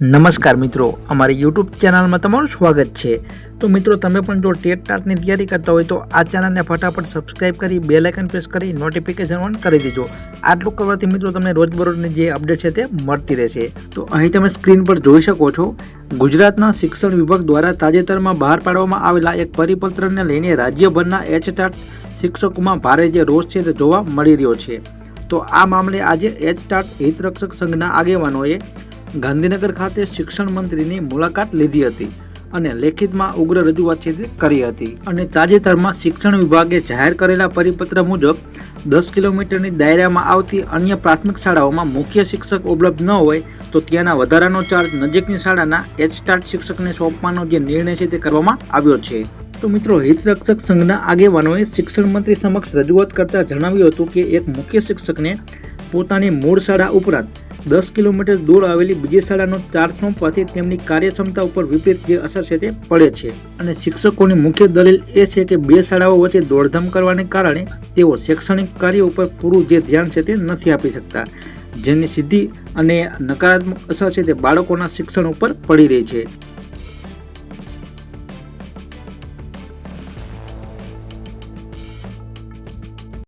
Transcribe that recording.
નમસ્કાર મિત્રો, અમારી યુટ્યુબ ચેનલમાં તમારું સ્વાગત છે. તો મિત્રો, તમે પણ જો ટેટ ટાટની તૈયારી કરતા હોય તો આ ચેનલને ફટાફટ સબસ્ક્રાઇબ કરી બે લાઇકન પ્રેસ કરી નોટિફિકેશન ઓન કરી દેજો. આટલું કરવાથી મિત્રો, તમને રોજબરોજની જે અપડેટ છે તે મળતી રહેશે. તો અહીં તમે સ્ક્રીન પર જોઈ શકો છો, ગુજરાતના શિક્ષણ વિભાગ દ્વારા તાજેતરમાં બહાર પાડવામાં આવેલા એક પરિપત્રને લઈને રાજ્યભરના એચ ટાટ શિક્ષકોમાં ભારે જે રોષ છે તે જોવા મળી રહ્યો છે. તો આ મામલે આજે એચ ટાટ હિતરક્ષક સંઘના આગેવાનોએ ગાંધીનગર ખાતે શિક્ષણ મંત્રીની મુલાકાત લીધી હતી અને લેખિતમાં ઉગ્ર રજૂઆત છે તે કરી હતી. અને તાજેતરમાં શિક્ષણ વિભાગે જાહેર કરેલા પરિપત્ર મુજબ, દસ કિલોમીટરની દાયરામાં આવતી અન્ય પ્રાથમિક શાળાઓમાં મુખ્ય શિક્ષક ઉપલબ્ધ ન હોય તો ત્યાંના વધારાનો ચાર્જ નજીકની શાળાના એચટાટ શિક્ષકને સોંપવાનો જે નિર્ણય છે તે કરવામાં આવ્યો છે. તો મિત્રો, હિતરક્ષક સંઘના આગેવાનોએ શિક્ષણ મંત્રી સમક્ષ રજૂઆત કરતા જણાવ્યું હતું કે, એક મુખ્ય શિક્ષકને પોતાની મૂળ શાળા ઉપરાંત દસ કિલોમીટર દૂર આવેલી બીજી શાળાનો ચાર્જ સોંપવાથી તેમની કાર્યક્ષમતા ઉપર વિપરીત જે અસર છે તે પડે છે. અને શિક્ષકોની મુખ્ય દલીલ એ છે કે બે શાળાઓ વચ્ચે દોડધામ કરવાને કારણે તેઓ શૈક્ષણિક કાર્ય ઉપર પૂરું જે ધ્યાન છે તે નથી આપી શકતા. જેની સીધી અને નકારાત્મક અસર છે તે બાળકોના શિક્ષણ ઉપર પડી રહી છે.